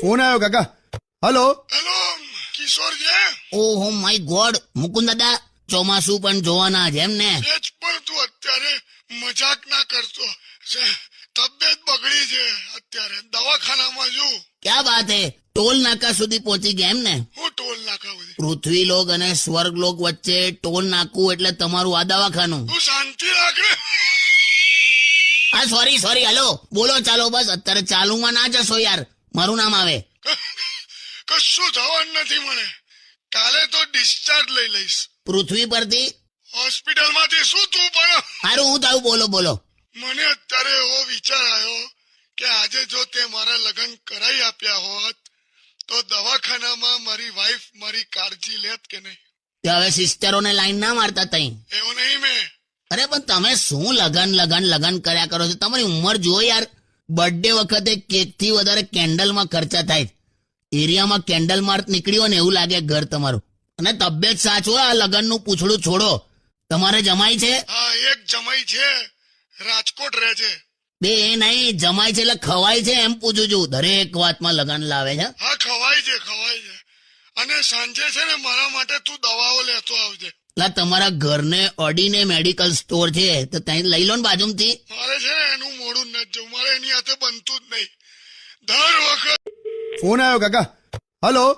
Phone આવ્યો કાકા. Hello. Hello કિશોર છે? ઓહો માય ગોડ મુકુંદ દાદા ચોમાસું પણ જોવાના છે એમ ને એજ પર તું અત્યારે મજાક ના કરતો. તબિયત બગડી છે અત્યારે. દવાખાનામાં છું. ક્યાં વાત હે? ટોલ નાકા સુધી પહોંચી ગયા એમ ને હું ટોલ નાકા સુધી. પૃથ્વી લોક અને સ્વર્ગલોક વચ્ચે ટોલ નાકું એટલે તમારું આ દવાખાનું. તું શાંતિ રાખ. હા સોરી સોરી હલો બોલો ચાલો બસ. અત્યારે ચાલુમાં ના જશો યાર. મારું નામ આવે. કશું થવાનું નથી મને? કાલે તો ડિસ્ચાર્જ લઈ લઈશ. પૃથ્વી પરથી હોસ્પિટલમાંથી શું તું પણ? હારું હું તારું બોલો બોલો. મને અત્યારે એવો વિચાર આવ્યો કે આજે જો તે મારા લગ્ન કરાવી આપ્યા હોત તો દવાખાનામાં મારી વાઈફ મારી કાળજી લેત કે નહીં? તે હવે સિસ્ટરોને લાઈન ના મારતા તઈ. એવું નહીં મેં. અરે પણ તમે શું લગન લગન લગન કર્યા કરો છો? તમારી ઉંમર જુઓ યાર. બર્થડે વખતે કેકથી વધારે કેન્ડલમાં ખર્ચા થાય. એરિયામાં કેન્ડલ માર્ક નીકળ્યો ને એવું લાગે ઘર તમારું. અને તબિયત સાચવો આ લગનનું પૂછડું છોડો. તમારે જમાઈ છે? હા એક જમાઈ છે. રાજકોટ રહે છે. બે એ નહીં જમાય છે એટલે ખવાય છે એમ પૂછું છું. દરેક વાતમાં લગન લાવે છે. હા ખવાય છે ખવાય છે. અને સાંજે છે ને મારા માટે તું દવાઓ લેતો આવજે. એટલે તમારા ઘરને અડીને મેડિકલ સ્ટોર છે તો ત્યાં લઈ લો ને બાજુમાંથી. મારે છે ને એનું મોડું નથી જવું. મારે એની હાથે બનતું જ નહીં. દર વખત ફોન આવ્યો કાકા. હલો?